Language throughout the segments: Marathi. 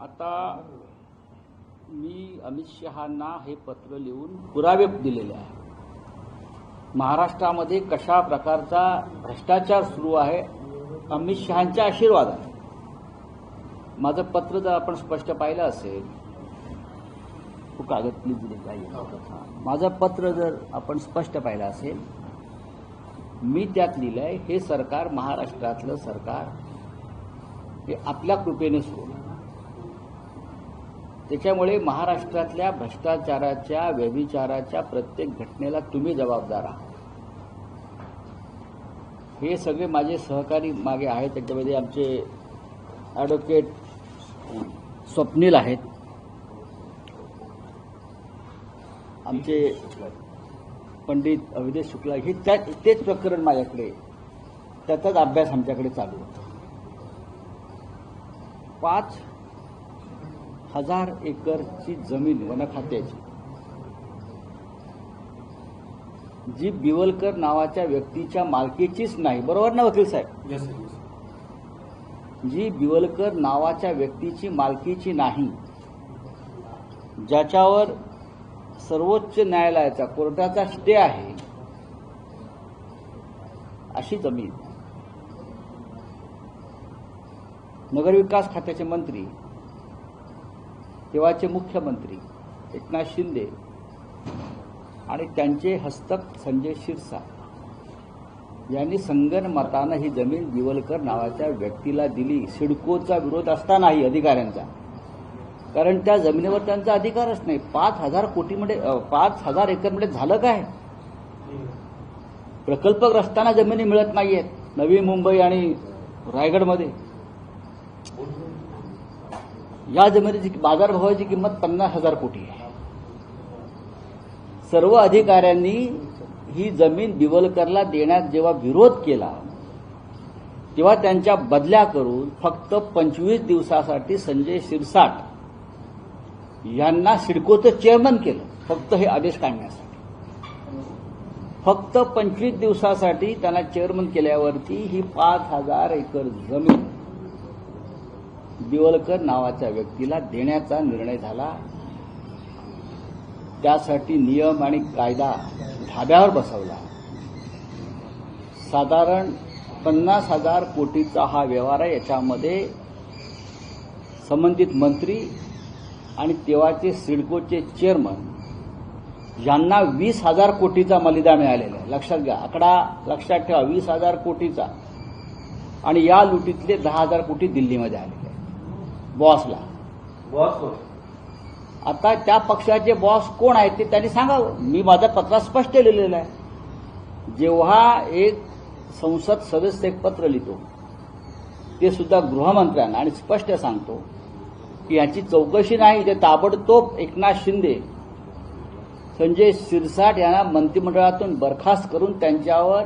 आता मी अमित शहांना हे पत्र लिहून पुरावे दिलेले आहे. महाराष्ट्रामध्ये कशा प्रकारचा भ्रष्टाचार सुरू आहे अमित शहांच्या आशीर्वादाने. माझं पत्र जर आपण स्पष्ट पाहिलं असेल तो कागद प्लीज दिले जाईल माझं पत्र जर आपण स्पष्ट पाहिलं असेल मी त्यात लिहिलंय हे सरकार महाराष्ट्रातलं सरकार. हे आपल्या कृपेने सुरू त्याच्यामुळे महाराष्ट्रातल्या भ्रष्टाचाराच्या व्यभिचाराच्या प्रत्येक घटनेला तुम्ही जबाबदार आहात. हे सगळे माझे सहकारी मागे आहेत त्याच्यामध्ये आमचे ॲडव्होकेट स्वप्नील आहेत. आमचे पंडित अविदेश शुक्ला हे त्या तेच प्रकरण माझ्याकडे. त्याचाच अभ्यास आमच्याकडे चालू होता. पाच हजार एकरची जमीन वन खात्याची जी बिवलकर नावाच्या व्यक्तीच्या मालकीचीच नाही. बरोबर ना वकील साहेब? जी बिवलकर नावाच्या व्यक्तीची मालकीची नाही ज्याच्यावर सर्वोच्च न्यायालयाचा कोर्टाचा स्टे आहे अशी जमीन. नगरविकास खात्याचे मंत्री तेव्हाचे मुख्यमंत्री एकनाथ शिंदे आणि त्यांचे हस्तक संजय शिरसाट यांनी संगणमतानं ही जमीन दिवलकर नावाच्या व्यक्तीला दिली. सिडकोचा विरोध असतानाही अधिकाऱ्यांचा. कारण त्या जमिनीवर त्यांचा अधिकारच नाही. पाच हजार कोटीमध्ये अ, पाच हजार एकरमध्ये झालं काय? प्रकल्पग्रस्तांना जमिनी मिळत नाहीयेत नवी मुंबई आणि रायगडमध्ये. या जमिनीची बाजारभावाची किंमत पन्नास हजार कोटी आहे. सर्व अधिकाऱ्यांनी ही जमीन बिवलकरला देण्यात जेव्हा विरोध केला तेव्हा त्यांच्या बदल्या करून फक्त पंचवीस दिवसासाठी संजय शिरसाट यांना सिडकोचं चेअरमन केलं. फक्त हे आदेश काढण्यासाठी. फक्त पंचवीस दिवसासाठी त्यांना चेअरमन केल्यावरती ही पाच हजार एकर जमीन दिवलकर नावाच्या व्यक्तीला देण्याचा निर्णय झाला. त्यासाठी नियम आणि कायदा धाब्यावर बसवला. साधारण पन्नास हजार कोटीचा हा व्यवहार आहे. याच्यामध्ये संबंधित मंत्री आणि तेव्हाचे सिडकोचे चेअरमन यांना वीस हजार कोटीचा मलिदा मिळालेला आहे. लक्षात घ्या आकडा लक्षात ठेवा वीस हजार कोटीचा. आणि या लुटीतले दहा हजार कोटी दिल्लीमध्ये आलेले आहेत. बॉसला. बॉस आता त्या पक्षाचे बॉस कोण आहेत ते त्यांनी सांगावं. मी माझ्या पत्रात स्पष्ट लिहिलेलं आहे. जेव्हा एक संसद सदस्य एक पत्र लिहितो ते सुद्धा गृहमंत्र्यांना आणि स्पष्ट सांगतो की याची चौकशी नाही ते ताबडतोब एकनाथ शिंदे संजय शिरसाट यांना मंत्रिमंडळातून बरखास्त करून त्यांच्यावर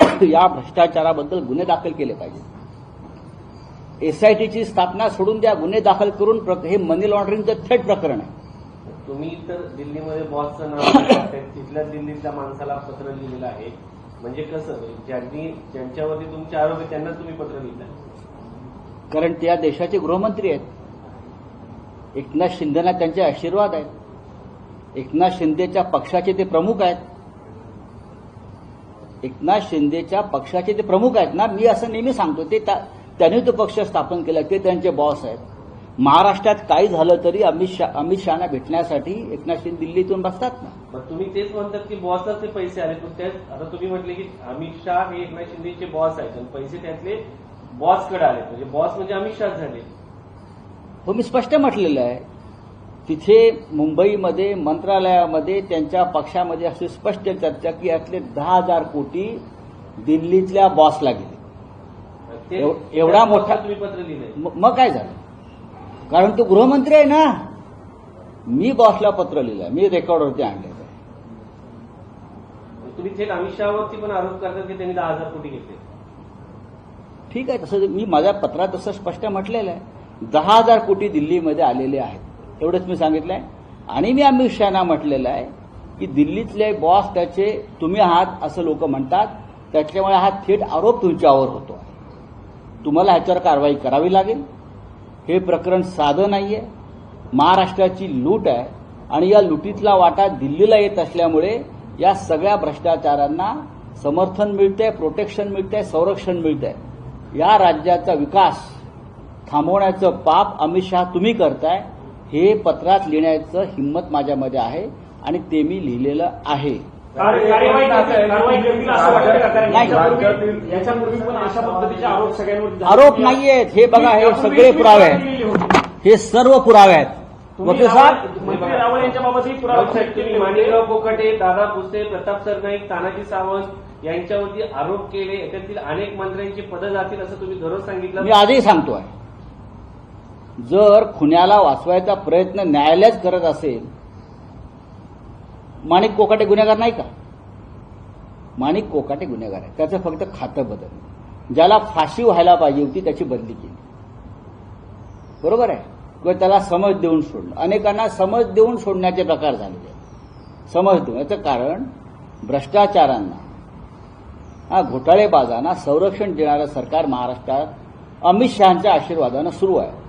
या भ्रष्टाचाराबद्दल गुन्हे दाखल केले पाहिजे. एसआयटीची स्थापना सोडून द्या गुन्हे दाखल करून हे मनी लॉन्ड्रिंगचं थेट प्रकरण आहे. तुम्ही तर दिल्लीमध्ये बॉसचं नाव. तिथल्या दिल्लीतल्या माणसाला पत्र लिहिलेलं आहे. म्हणजे कसं ज्यांनी ज्यांच्यावरती तुमचे आरोप आहे त्यांना तुम्ही पत्र लिहिताय. कारण ते या देशाचे गृहमंत्री आहेत. एकनाथ शिंदेना त्यांचे आशीर्वाद आहेत. एकनाथ शिंदेच्या पक्षाचे ते प्रमुख आहेत. एकनाथ शिंदेच्या पक्षाचे ते प्रमुख आहेत ना? मी असं नेहमी सांगतो ते त्या- त्यांनी तो पक्ष स्थापन केला ते त्यांचे बॉस आहेत. महाराष्ट्रात काही झालं तरी अमित शाह अमित शहाना भेटण्यासाठी एकनाथ शिंदे दिल्लीतून बसतात ना? तुम्ही तेच म्हणतात की बॉसलाच ते पैसे आले. पण आता तुम्ही म्हटले की अमित शहा हे एकनाथ शिंदेचे बॉस आहेत. पैसे त्यातले बॉसकडे आले. म्हणजे बॉस म्हणजे अमित शहा झाले. हो मी स्पष्ट म्हटलेलं आहे तिथे मुंबईमध्ये मंत्रालयामध्ये त्यांच्या पक्षामध्ये अशी स्पष्ट चर्चा की यातले दहा हजार कोटी दिल्लीतल्या बॉसला गेले. एवढा मोठा- तुम्ही पत्र लिहिलंय. म- मग काय झालं? कारण तो गृहमंत्री आहे ना. मी बॉसला पत्र लिहिलं मी रेकॉर्डवरती आणलेलं आहे. तुम्ही थेट अमित शहावरती पण आरोप करतात की त्यांनी दहा हजार कोटी घेतले. ठीक आहे तसं मी माझ्या पत्रात तसं स्पष्ट म्हटलेलं आहे. दहा हजार कोटी दिल्लीमध्ये आलेले आहेत. एवढंच मी सांगितलंय. आणि मी अमित शहाना म्हटलेलं आहे की दिल्लीतले बॉस त्याचे तुम्ही आहात असं लोक म्हणतात. त्याच्यामुळे हा थेट आरोप तुमच्यावर होतो. तुम्हाला ह्याच्यावर कारवाई करावी लागेल. हे प्रकरण साधं नाहीये. महाराष्ट्राची लूट आहे. आणि या लुटीतला वाटा दिल्लीला येत असल्यामुळे या सगळ्या भ्रष्टाचारांना समर्थन मिळतंय प्रोटेक्शन मिळतंय संरक्षण मिळतंय. या राज्याचा विकास थांबवण्याचं पाप अमित शहा तुम्ही करताय हे पत्रात लिहिण्याचं हिंमत माझ्यामध्ये आहे आणि ते मी लिहिलेलं आहे. नाही. आरोप. आरोप नाहीयेत. हे बघा हे सगळे पुरावे. आहेत. हे सर्व पुरावे आहेत. वकील साहेब? रावळ- यांच्याबाबतही पुरावा. माणिकराव कोकाटे दादा भुसे प्रताप सरनाईक तानाजी सावंत यांच्यावरती आरोप केले. याच्यातील अनेक मंत्र्यांची पदं जातील असं तुम्ही दररोज सांगितलं. मी आजही सांगतोय. जर खुन्याला वाचवायचा प्रयत्न न्यायालयच करत असेल माणिक कोकाटे गुन्हेगार नाही का? माणिक कोकाटे गुन्हेगार आहे. त्याचं फक्त खातं बदल ज्याला फाशी व्हायला पाहिजे होती त्याची बदली केली. बरोबर आहे? किंवा त्याला समज देऊन सोडणं. अनेकांना समज देऊन सोडण्याचे प्रकार झालेले आहेत. समज देऊन. याचं कारण भ्रष्टाचारांना हा घोटाळेबाजांना संरक्षण देणारं सरकार महाराष्ट्रात अमित शहाच्या आशीर्वादानं सुरू आहे.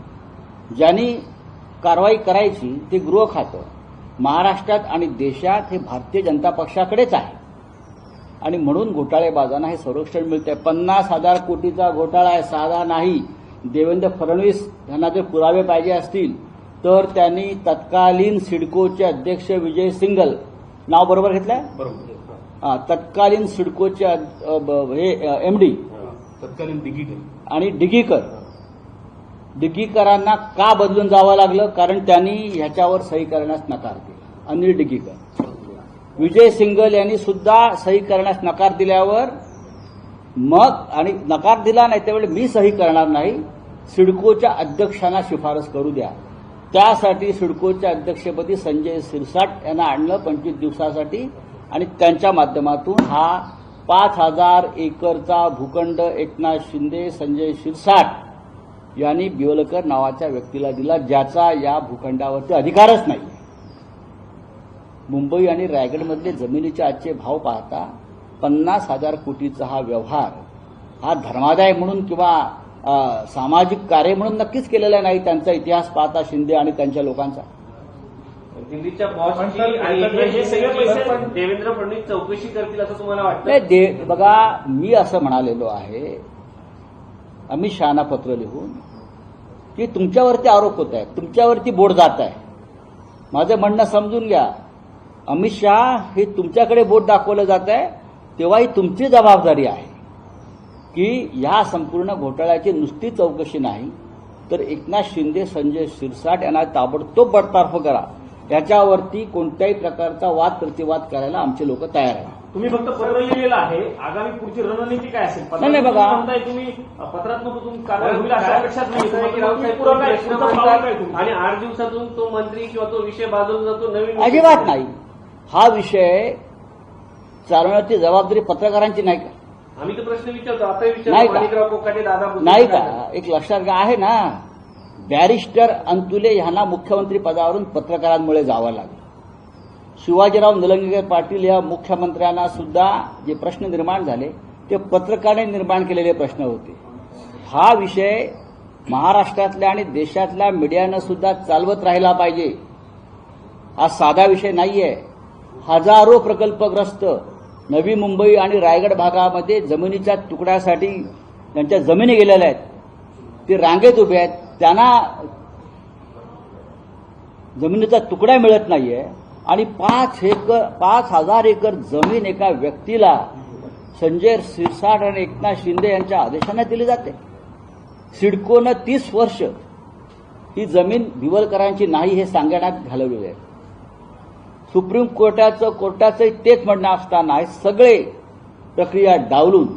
ज्यांनी कारवाई करायची ते गृह खातं. महाराष्ट्रात आणि देशात हे भारतीय जनता पक्षाकडेच आहे. आणि म्हणून घोटाळेबाजांना हे संरक्षण मिळतंय. पन्नास हजार कोटीचा घोटाळा आहे साधा नाही. देवेंद्र फडणवीस यांना जर पुरावे पाहिजे असतील तर त्यांनी तत्कालीन सिडकोचे अध्यक्ष विजय सिंगल नाव बरोबर घेतलंय? बरोबर. हा, तत्कालीन सिडकोचे हे एमडी तत्कालीन दिगीकर आणि डिगीकर डिग्गीकरांना का बदलून जावं लागलं? कारण त्यांनी ह्याच्यावर सही करण्यास नकार दिला. अनिल डिग्गीकर. विजय सिंगल यांनी सुद्धा सही करण्यास नकार दिल्यावर मग आणि नकार दिला नाही त्यावेळी मी सही करणार नाही. सिडकोच्या अध्यक्षांना शिफारस करू द्या. त्यासाठी सिडकोच्या अध्यक्षपदी संजय सिरसाट यांना आणलं पंचवीस दिवसासाठी आणि त्यांच्या माध्यमातून हा पाच हजार एकरचा भूखंड एकनाथ शिंदे संजय शिरसाट यांनी बिवलकर नावाच्या व्यक्तीला दिला ज्याचा या भूखंडावरती अधिकारच नाही. मुंबई आणि रायगडमधले जमिनीचे आजचे भाव पाहता पन्नास हजार कोटीचा हा व्यवहार हा धर्मादाय म्हणून किंवा सामाजिक कार्य म्हणून नक्कीच केलेला नाही त्यांचा इतिहास पाहता शिंदे आणि त्यांच्या लोकांचा. दिल्लीच्या हे देवेंद्र फडणवीस चौकशी करतील असं तुम्हाला वाटतं? दे बघा मी असं म्हणालेलो आहे आम्ही शहाणा पत्र लिहून की तुमच्यावरती आरोप होत आहेत तुमच्यावरती बोट जात आहे. माझं म्हणणं समजून घ्या. अमित शहा हे तुमच्याकडे बोट दाखवलं जात आहे तेव्हा ही तुमची जबाबदारी आहे की या संपूर्ण घोटाळ्याची नुसती चौकशी नाही तर एकनाथ शिंदे संजय शिरसाट यांना ताबडतोब बडतर्फ करा. याच्यावरती कोणत्याही प्रकारचा वाद प्रतिवाद करायला आमचे लोक तयार आहेत. तुम्ही फक्त पत्र लिहिलेलं आहे. आगामी पुढची रणनीती काय असेल? नाही, नाही, बघा. म्हणताय तुम्ही पत्रात तुम्ही कारवाई होईल अशा अपेक्षाच नाही. असं आहे की तुम्ही रावसाहेब पुढं काय- प्रश्न पुढचं पाऊल काय मांडतात तुम्ही? आणि आठ दिवसातून तो मंत्री किंवा तो विषय बाजूला जातो नवीन अजिबात. नाही. हा विषय चालवण्याची जबाबदारी पत्रकारांची नाही का? आम्ही तर प्रश्न विचारतो. आता नाही विचारतो का? माणिकराव कोकाटे दादा भुसे नाही का? एक लक्षात घ्या आहे ना? बॅरिस्टर अंतुले यांना मुख्यमंत्री पदावरून पत्रकारांमुळे जावं लागलं. शिवाजीराव निलंगेकर पाटील या मुख्यमंत्र्यांना सुद्धा जे प्रश्न निर्माण झाले ते पत्रकारांनी निर्माण केलेले प्रश्न होते. हा विषय महाराष्ट्रातल्या आणि देशातल्या मीडियानं सुद्धा चालवत राहिला पाहिजे. हा साधा विषय नाहीये. हजारो प्रकल्पग्रस्त नवी मुंबई आणि रायगड भागामध्ये जमिनीच्या तुकड्यासाठी त्यांच्या जमिनी गेलेल्या आहेत. ते रांगेत उभे आहेत. त्यांना जमिनीचा तुकडा मिळत नाहीये. आणि पाच एकर पाच हजार एकर जमीन एका व्यक्तीला संजय सिरसाट आणि एकनाथ शिंदे यांच्या आदेशाने दिली जाते. सिडकोनं तीस वर्ष ही जमीन भिवलकरांची नाही हे सांगण्यात घालवलेली आहे. सुप्रीम कोर्टाचं कोर्टाचं तेच म्हणणं असताना हे सगळे प्रक्रिया डावलून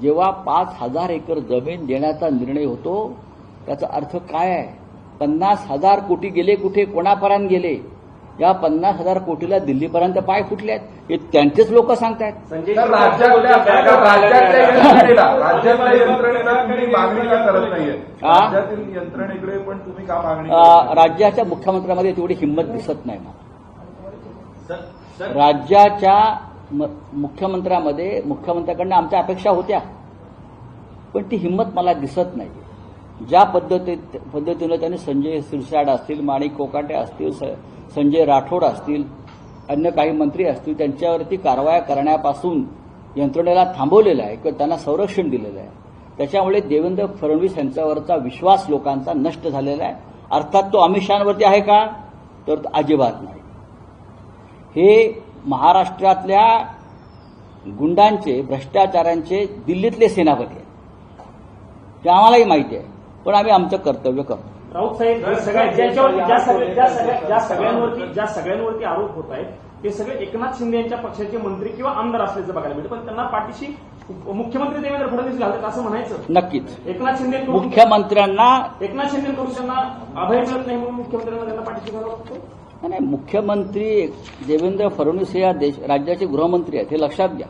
जेव्हा पाच हजार एकर जमीन देण्याचा निर्णय होतो त्याचा अर्थ काय आहे? पन्नास हजार कोटी गेले कुठे? कोणापर्यंत गेले? या पन्नास हजार कोटीला दिल्लीपर्यंत पाय फुटले आहेत हे त्यांचेच लोक सांगतायत. हा? राज्याच्या मुख्यमंत्र्यांमध्ये तेवढी हिंमत दिसत नाही मला. राज्याच्या म- मुख्यमंत्र्यामध्ये मुख्यमंत्र्याकडनं आमच्या अपेक्षा होत्या. पण ती हिंमत मला दिसत नाही. ज्या पद्धती पद्धतीनं त्यांनी संजय सिरसाड असतील माणिक कोकाटे असतील स- संजय राठोड असतील अन्य काही मंत्री असतील त्यांच्यावरती कारवाया करण्यापासून यंत्रणेला थांबवलेलं आहे किंवा त्यांना संरक्षण दिलेलं आहे. त्याच्यामुळे देवेंद्र फडणवीस यांच्यावरचा विश्वास लोकांचा नष्ट झालेला आहे. अर्थात तो अमित शहावरती आहे का? तर तो अजिबात नाही. हे महाराष्ट्रातल्या गुंडांचे भ्रष्टाचारांचे दिल्लीतले सेनापती आहेत. ते आम्हालाही माहिती आहे. पण आम्ही आमचं कर्तव्य करतो. राऊत साहेब हे सगळ्या ज्या सगळ्या ज्या सगळ्या ज्या सगळ्यांवरती ज्या सगळ्यांवरती आरोप होत आहेत ते सगळे एकनाथ शिंदे यांच्या पक्षाचे मंत्री किंवा आमदार असल्याचं बघायला मिळतं. पण त्यांना पाठीशी मुख्यमंत्री देवेंद्र फडणवीस घालतात असं म्हणायचं. नक्कीच. एकनाथ शिंदे मुख्यमंत्र्यांना एकनाथ शिंदेकडून त्यांना अभय मिळत नाही म्हणून मुख्यमंत्र्यांना त्यांना पाठीशी घालावं लागतं? नाही मुख्यमंत्री देवेंद्र फडणवीस हे या देश राज्याचे गृहमंत्री आहेत हे लक्षात घ्या.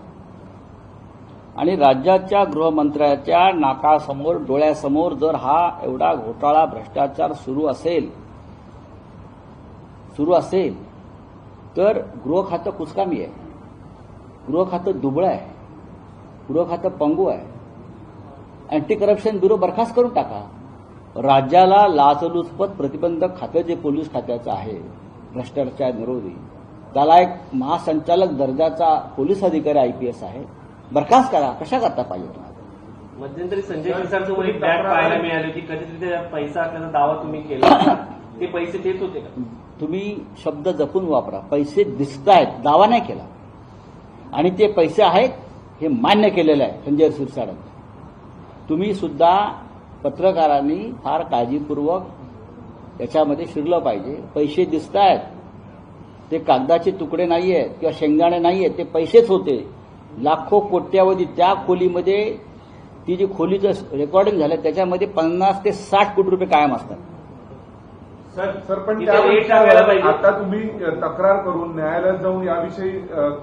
आणि राज्याच्या गृहमंत्र्याच्या नाकासमोर डोळ्यासमोर जर हा एवढा घोटाळा भ्रष्टाचार सुरू असेल सुरू असेल तर गृह खातं कुचकामी आहे. गृह खातं दुबळं आहे. गृह खातं पंगू आहे. अँटी करप्शन ब्युरो बरखास्त करून टाका. राज्याला लाचलुचपत प्रतिबंधक खातं जे पोलीस खात्याचं आहे भ्रष्टाचार विरोधी त्याला एक महासंचालक दर्जाचा पोलीस अधिकारी आयपीएस आहे. बरखास्त करा कशा करता पाहिजे तुम्हाला मध्यंतरी संजय एक बॅग पाहायला मिळाली होती. कधीतरी त्याच्यात पैसा असल्याचा दावा तुम्ही केला. ते पैसे देत होते का? तुम्ही शब्द जपून वापरा. पैसे दिसत आहेत दावा नाही केला. आणि ते पैसे आहेत हे मान्य केलेलं आहे संजय सिरसाडन तुम्ही सुद्धा पत्रकारांनी फार काळजीपूर्वक याच्यामध्ये शिरलं पाहिजे. पैसे दिसत आहेत ते कागदाचे तुकडे नाही आहेत किंवा शेंगदाणे नाही आहेत ते पैसेच होते. लाखो कोट्यावधी त्या खोलीमध्ये ती जी खोलीचं रेकॉर्डिंग झालं त्याच्यामध्ये पन्नास ते साठ कोटी रुपये कायम असतात सर सर पण. आता तुम्ही तक्रार करून न्यायालयात जाऊन याविषयी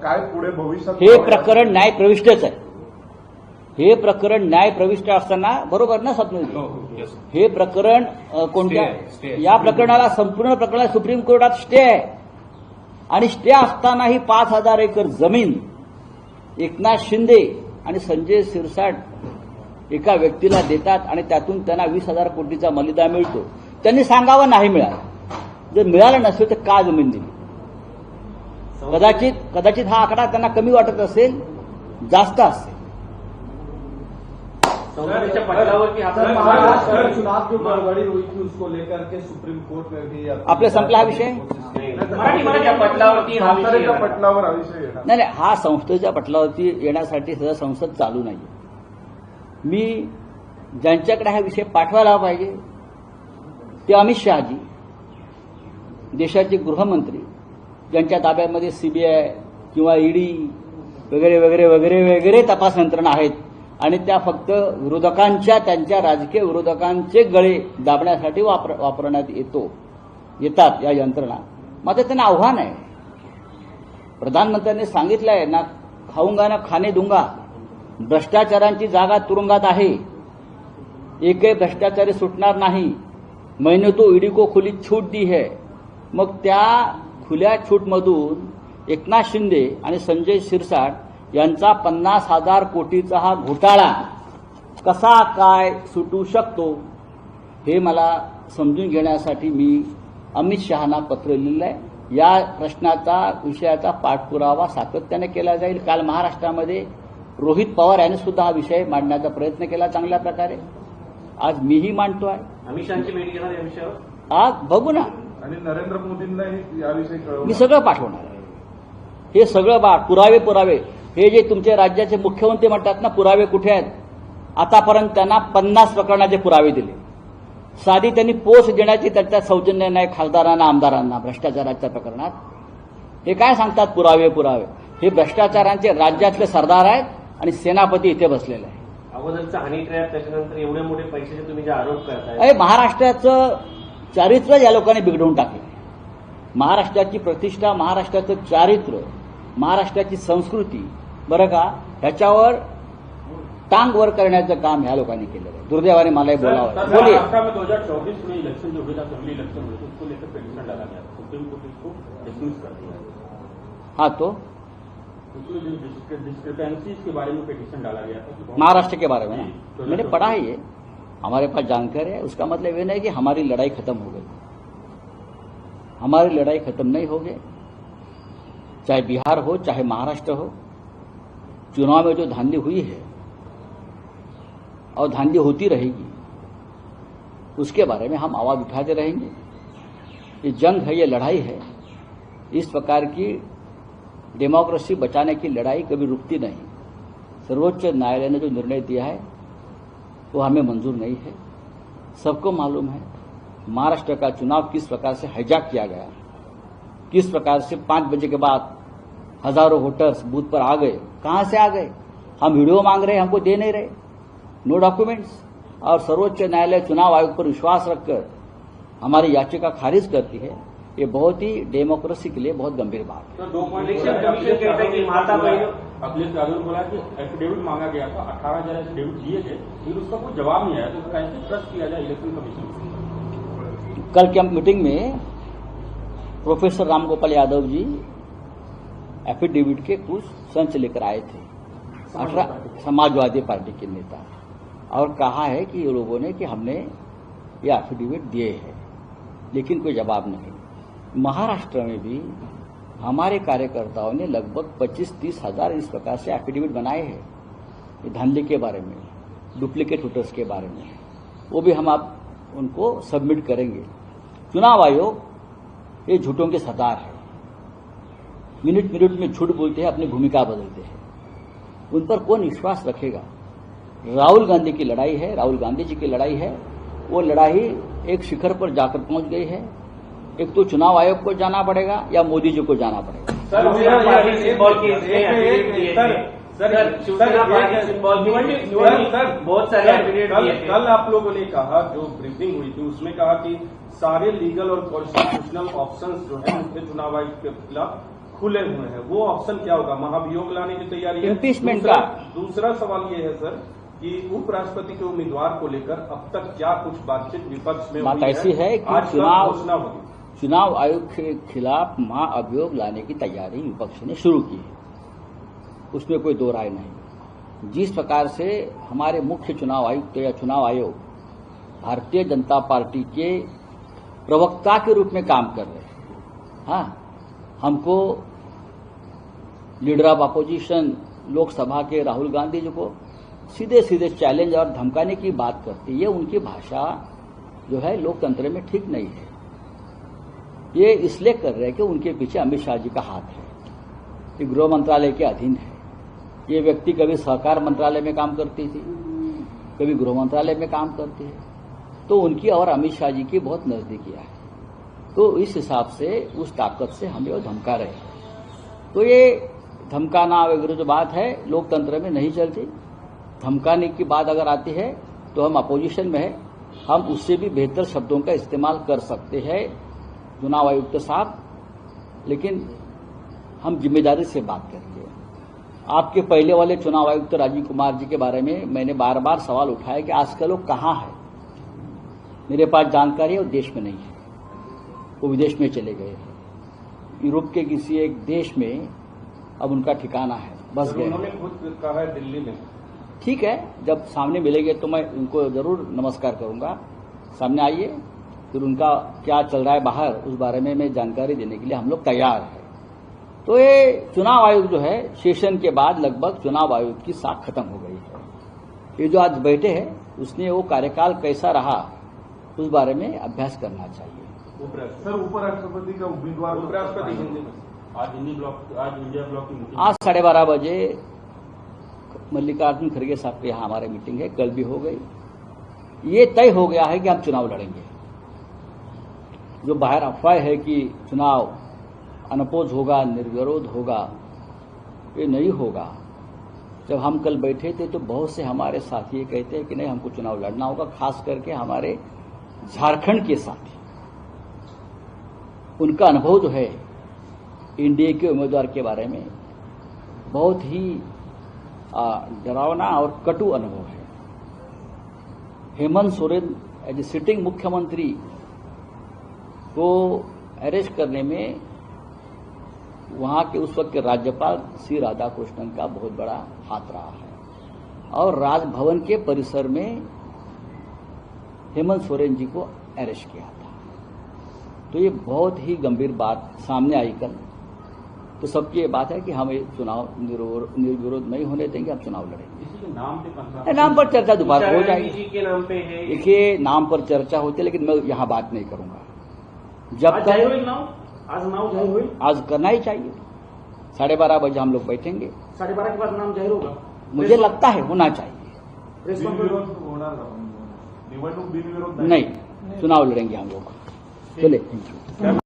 काय पुढे भविष्यात हे प्रकरण न्याय प्रविष्टच आहे हे प्रकरण न्याय प्रविष्ट असताना बरोबर ना स्वप्न हो, हो. हे प्रकरण कोणत्या. या प्रकरणाला संपूर्ण प्रकरणाला सुप्रीम कोर्टात स्टे आहे आणि स्टे असतानाही पाच हजार एकर जमीन एकनाथ शिंदे आणि संजय सिरसाट एका व्यक्तीला देतात आणि त्यातून त्यांना वीस हजार कोटीचा मलिदा मिळतो. त्यांनी सांगावं नाही मिळालं. जर मिळालं नसेल तर का जमीन दिली? कदाचित कदाचित हा आकडा त्यांना कमी वाटत असेल जास्त असेल संसदेच्या पटलावरती हा सर, प्रकार महाराष्ट्र आहे. में चुनाव जो गड़बड़ी हुई थी उसको लेकर के सुप्रीम कोर्ट में भी अब- आपले संपला हा विषय? नाही. मराठी- संसदेच्या पटलावरती हा विषय संसदेच्या आहे. पटलावर हा विषय येणार नाही नाही हा संस्थेच्या पटलावरती येण्यासाठी सध्या संसद चालू नाही मी ज्यांच्याकडे हा विषय पाठवायला हवा पाहिजे ते अमित शहाजी देशाचे गृहमंत्री ज्यांच्या ताब्यामध्ये सीबीआय किंवा ईडी वगैरे वगैरे वगैरे वगैरे तपास यंत्रणा आहेत आणि त्या फक्त विरोधकांच्या त्यांच्या राजकीय विरोधकांचे गळे दाबण्यासाठी वापर वापरण्यात येतो येतात या यंत्रणा. मात्र त्यांना आव्हान आहे. प्रधानमंत्र्यांनी सांगितलं आहे ना खाऊंगा ना खाणे दुंगा. भ्रष्टाचारांची जागा तुरुंगात आहे. एकही भ्रष्टाचारी सुटणार नाही. मैंने तो ईडी को खुली छूट दी है. मग त्या खुल्या छूटमधून एकनाथ शिंदे आणि संजय शिरसाट यांचा पन्नास हजार कोटीचा हा घोटाळा कसा काय सुटू शकतो हे मला समजून घेण्यासाठी मी अमित शहाना पत्र लिहिलं आहे या प्रश्नाचा विषयाचा पाठपुरावा सातत्याने केला जाईल. काल महाराष्ट्रामध्ये रोहित पवार यांनी सुद्धा हा विषय मांडण्याचा प्रयत्न केला चांगल्या प्रकारे. आज मीही मांडतोय. अमित शहाची भेट घेणार या विषयावर? आज बघू ना. आणि नरेंद्र मोदींनाही याविषयी मी सगळं पाठवणार आहे. हे सगळं पुरावे पुरावे. हे जे तुमचे राज्याचे मुख्यमंत्री म्हणतात ना पुरावे कुठे आहेत? आतापर्यंत त्यांना पन्नास प्रकरणाचे पुरावे दिले. साधी त्यांनी पोच देण्याची त्यांच्या सौजन्य नाही खासदारांना आमदारांना भ्रष्टाचाराच्या प्रकरणात. हे काय सांगतात पुरावे पुरावे? हे भ्रष्टाचारांचे राज्यातले सरदार आहेत आणि सेनापती इथे बसलेले आहे अगोदरचा हनी ट्रॅप त्याच्यानंतर एवढे मोठे पैशाचे तुम्ही जे आरोप करताय. अरे महाराष्ट्राचं चारित्र्य या लोकांनी बिघडवून टाकलं महाराष्ट्राची प्रतिष्ठा महाराष्ट्राचं चारित्र्य महाराष्ट्राची संस्कृती बरं का? ह्याच्यावर टांग वर करण्याचं काम ह्या लोकांनी केलेलं आहे. दुर्दैवाने मलाही बोलावं बोलिये महाराष्ट्र में 2024 में इलेक्शन जो हुए था असेंबली इलेक्शन हुए थे उसको लेकर पिटिशन डाला गया सुप्रीम कोर्ट इसको डिसमिस कर दिया हा तो? उसमें जो डिस्क्रिपेंसीज के बारे में पिटिशन डाला गया था. कि बहुत- महाराष्ट्र के बारे में ना? मैंने पढ़ा है ये। हमारे पास जानकारी है उसका मतलब ये नहीं कि हमारी लड़ाई खत्म हो गई। हमारी लड़ाई खत्म नहीं हो गई। चाहे बिहार हो चाहे महाराष्ट्र हो। चुनाव में जो धांधली हुई है, और धांधली होती रहेगी, उसके बारे में हम आवाज़ उठाते रहेंगे। ये जंग है, ये लड़ाई है, इस प्रकार की डेमोक्रेसी बचाने की लड़ाई कभी रुकती नहीं। सर्वोच्च न्यायालय ने जो निर्णय दिया है, वो हमें मंजूर नहीं है। सबको मालूम है, महाराष्ट्र का चुनाव किस प्रकार से हाईजैक किया गया। किस प्रकार से पाँच बजे के बाद हज़ारों वोटर्स बूथ पर आ गए। कहाँ से आ गए? हम वीडियो मांग रहे हैं हमको दे नहीं रहे। नो डॉक्यूमेंट्स और सर्वोच्च न्यायालय चुनाव आयोग पर विश्वास रखकर हमारी याचिका खारिज करती है। ये बहुत ही डेमोक्रेसी के लिए बहुत गंभीर बात है। सर, दो इलेक्शन कमीशन कहता है कि माता अखिलेश यादव ने बोला कि एफिडेविट मांगा गया था अठारह हज़ार एफिडेविट दिए थे लेकिन उसका कोई जवाब नहीं आया तो कैसे ट्रस्ट किया जाए इलेक्शन कमीशन कल की मीटिंग में प्रोफेसर रामगोपाल यादव जी एफिडेविट के कुछ संच लेकर आए थे। अठारह समाजवादी पार्टी के नेता। और कहा है कि ये लोगों ने कि हमने ये एफिडेविट दिए हैं, लेकिन कोई जवाब नहीं। महाराष्ट्र में भी हमारे कार्यकर्ताओं ने लगभग 25-30 हज़ार इस प्रकार से एफिडेविट बनाए हैं। धांधली के बारे में, डुप्लीकेट वोटर्स के बारे में, वो भी हम आप उनको सबमिट करेंगे। चुनाव आयोग ये झूठों के सरदार है। मिनट मिनट में झूठ बोलते हैं अपनी भूमिका बदलते हैं। उन पर कौन विश्वास रखेगा? राहुल गांधी की लड़ाई है राहुल गांधी जी की लड़ाई है। वो लड़ाई एक शिखर पर जाकर पहुँच गई है। एक तो चुनाव आयोग को जाना पड़ेगा या मोदी जी को जाना पड़ेगा? सर सर बहुत सारे कल कल आप लोगों ने कहा जो ब्रीफिंग हुई थी उसमें कहा कि सारे लीगल और कॉन्स्टिट्यूशनल ऑप्शंस जो है मुख्य चुनाव आयोग के खिलाफ खुले हुए हैं। वो ऑप्शन क्या होगा? महाभियोग लाने की तैयारी है। दूसरा- का। दूसरा सवाल ये है सर कि उपराष्ट्रपति के उम्मीदवार को लेकर अब तक क्या कुछ बातचीत विपक्ष में बात ऐसी है कि चुनाव- घोषणा होगी चुनाव आयोग के खिलाफ महाअभियोग लाने की तैयारी विपक्ष ने शुरू की है। उसमें कोई दो राय नहीं। जिस प्रकार से हमारे मुख्य चुनाव आयुक्त या चुनाव आयोग भारतीय जनता पार्टी के प्रवक्ता के रूप में काम कर रहे हैं हाँ हमको लीडर ऑफ़ अपोजिशन लोकसभा के राहुल गांधी जी को सीधे सीधे चैलेंज और धमकाने की बात करती है। उनकी भाषा जो है, लोकतंत्र में ठीक नहीं है। ये इसलिए कर रहे हैं कि उनके पीछे अमित शाह जी का हाथ है। ये गृह मंत्रालय के अधीन है। ये व्यक्ति कभी सहकार मंत्रालय में काम करती थी, कभी गृह मंत्रालय में काम करती है। तो उनकी और अमित शाह जी की बहुत नजदीकियाँ है। तो इस हिसाब से, उस ताकत से हमें वो धमका रहे हैं। तो ये धमकाना जो बात है, लोकतंत्र में नहीं चलती। धमकाने की बात अगर आती है तो हम अपोजिशन में है। हम उससे भी बेहतर शब्दों का इस्तेमाल कर सकते हैं, चुनाव आयुक्त साहब। लेकिन हम ज़िम्मेदारी से बात करेंगे आपके पहले वाले चुनाव आयुक्त राजीव कुमार जी के बारे में मैंने बार बार सवाल उठाया कि आज के लोग कहाँ है। मेरे पास जानकारी है, वो देश में नहीं है। वो विदेश में चले गए यूरोप के किसी एक देश में अब उनका ठिकाना है बस गए। उन्होंने खुद कहा है दिल्ली में। ठीक है जब सामने मिलेंगे तो मैं उनको ज़रूर नमस्कार करूँगा। सामने आइए फिर उनका क्या चल रहा है बाहर उस बारे में मैं जानकारी देने के लिए हम लोग तैयार हैं। तो ये चुनाव आयोग जो है सेशन के बाद लगभग चुनाव आयोग की साख खत्म हो गई है। ये जो आज बैठे हैं उसने वो कार्यकाल कैसा रहा उस बारे में अभ्यास करना चाहिए। उपराष्ट्रपति। सर उपराष्ट्रपति का उम्मीदवार उपराष्ट्रपति हिंदी में। आज ब्लॉक, आज इंडिया ब्लॉक की मीटिंग आज साढ़े बारह बजे मल्लिकार्जुन खड़गे साहब के यहाँ हमारे मीटिंग है। कल भी हो गई। ये तय हो गया है कि हम चुनाव लड़ेंगे। जो बाहर अफवाह है कि चुनाव अनपोज होगा, निर्विरोध होगा, ये नहीं होगा। जब हम कल बैठे थे तो बहुत से हमारे साथी कहते हैं कि नहीं, हमको चुनाव लड़ना होगा, खास करके हमारे झारखंड के साथी। उनका अनुभव जो है एनडीए के उम्मीदवार के बारे में बहुत ही डरावना और कटु अनुभव है। Hemant Soren as a sitting मुख्यमंत्री को अरेस्ट करने में वहाँ के उस वक्त के राज्यपाल सी राधाकृष्णन का बहुत बड़ा हाथ रहा है। और राजभवन के परिसर में हेमंत सोरेन जी को अरेस्ट किया था। तो ये बहुत ही गंभीर बात सामने आई कल। तो सबकी ये बात है कि हम ये चुनाव निर्विरोध नहीं होने देंगे हम चुनाव लड़ेंगे। नाम पे नाम पर चर्चा दोबारा हो जाएगी। रेड्डी जी के नाम पे है। देखिए नाम पर चर्चा होती है लेकिन मैं यहाँ बात नहीं करूँगा। जब आज तक आज आज करना ही चाहिए। साढ़े बारह बजे हम लोग बैठेंगे। साढ़े बारह के बाद नाम ज़ाहिर होगा। मुझे लगता है होना चाहिए। बिनविरोध नहीं चुनाव लड़ेंगे हम लोग। चले थैंक यू